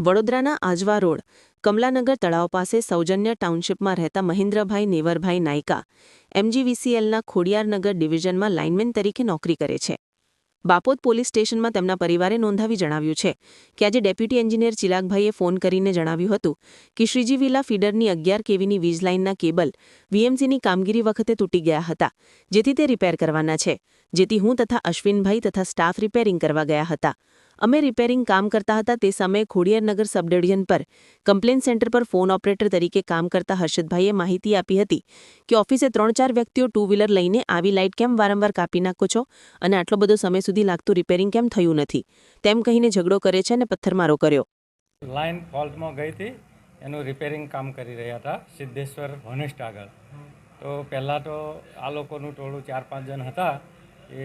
વડોદરાના આજવા રોડ, કમલાનગર તળાવ પાસે સૌજન્ય ટાઉનશીપમાં રહેતા મહેન્દ્રભાઈ નેવરભાઈ નાયકા, એમજીવીસીએલના ખોડિયારનગર ડિવિઝનમાં લાઇનમેન તરીકે નોકરી કરે છે. બાપોદ પોલીસ સ્ટેશનમાં તેમના પરિવારે નોંધાવી જણાવ્યું છે કે આજે ડેપ્યુટી એન્જિનિયર ચિરાગભાઈએ ફોન કરીને જણાવ્યું હતું કે શ્રીજી વિલા ફીડરની અગિયાર કેવીની વીજ લાઇનના કેબલ વીએમસીની કામગીરી વખતે તૂટી ગયા હતા, જેથી તે રિપેર કરવાના છે, જેથી હું તથા અશ્વિનભાઈ તથા સ્ટાફ રિપેરિંગ કરવા ગયા હતા. અમે રિપેરિંગ કામ કરતા હતા તે સમયે ખોડિયારનગર સબડિવિઝન પર કમ્પ્લેન સેન્ટર પર ફોન ઓપરેટર તરીકે કામ કરતા હર્ષદભાઈએ માહિતી આપી હતી કે ઓફિસે ત્રણ ચાર વ્યક્તિઓ ટુ વ્હીલર લઈને આવી લાઇટ કેમ વારંવાર કાપી નાખો છો અને આટલો બધો સમય સુધી લાગતું રિપેરિંગ કેમ થયું નથી? તેમ કહીને ઝઘડો કરે છે અને પથ્થરમારો કર્યો. લાઈન ફોલ્ટમાં ગઈ હતી, એનું રિપેરિંગ કામ કરી રહ્યા હતા, સિદ્ધેશ્વર હોનેસ્ટ આગળ. તો પહેલાં તો આ લોકોનું ટોળું ચાર પાંચ જણ હતા, એ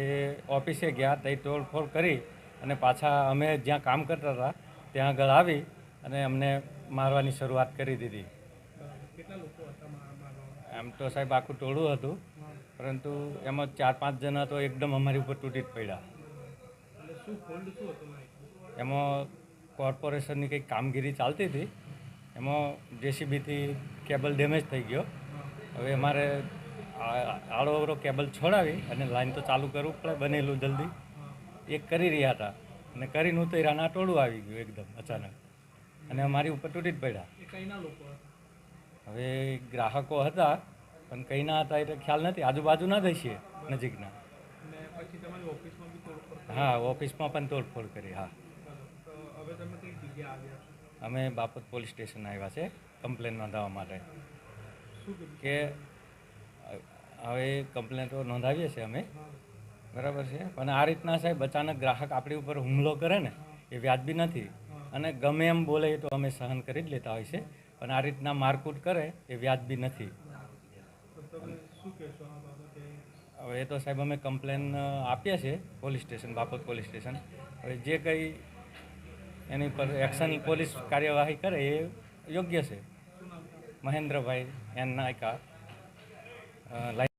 ઓફિસે ગયા ત્યાં તોડફોડ કરી અને પાછા અમે જ્યાં કામ કરતા હતા ત્યાં આગળ આવી અને અમને મારવાની શરૂઆત કરી દીધી. એમ તો સાહેબ આખું ટોળું હતું પરંતુ એમાં ચાર પાંચ જણા તો એકદમ અમારી ઉપર તૂટી જ પડ્યા. એમાં? કોર્પોરેશનની કંઈક કામગીરી ચાલતી હતી એમાં જેસીબીથી કેબલ ડેમેજ થઈ ગયો. હવે અમારે આડો અવળો કેબલ છોડાવી અને લાઈન તો ચાલુ કરવું પડે બનેલું જલ્દી. એ કરી રહ્યા હતા. અને કરીને ઉતર્યા ના ટોળું આવી ગયું એકદમ અચાનક. અને અમારી ઉપર તૂટી જ પડ્યા હવે ગ્રાહકો હતા પણ કઈ ના હતા એટલે ખ્યાલ નથી. આજુબાજુના જ હશે નજીકના. હા ઓફિસમાં પણ તોડફોડ કરી હા. અમે બાપત પોલીસ સ્ટેશન આવ્યા છે કમ્પ્લેન નોંધાવવા માટે. કે હવે કમ્પ્લેન તો નોંધાવીએ છીએ અમે. બરાબર છે? પણ આ રીતના સાહેબ અચાનક ગ્રાહક આપણી ઉપર હુમલો કરે ને, એ વ્યાજબી નથી. અને ગમે એમ બોલે તો અમે સહન કરી જ લેતા હોય છે. પણ આ રીતના મારકૂટ કરે એ વ્યાજબી નથી. હવે એ તો સાહેબ અમે કમ્પ્લેન આપીએ છીએ પોલીસ સ્ટેશન બાપત પોલીસ સ્ટેશન. હવે જે કંઈ એની પર એક્શન પોલીસ કાર્યવાહી કરે એ યોગ્ય છે. મહેન્દ્રભાઈ એન નાયકા